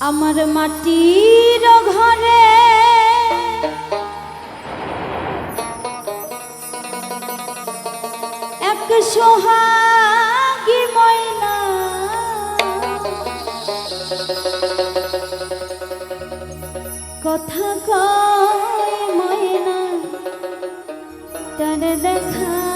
আমার মাটির ঘরে। এক সোহাগী ময়না। কথা কয় ময়না তার দেখা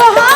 সোহা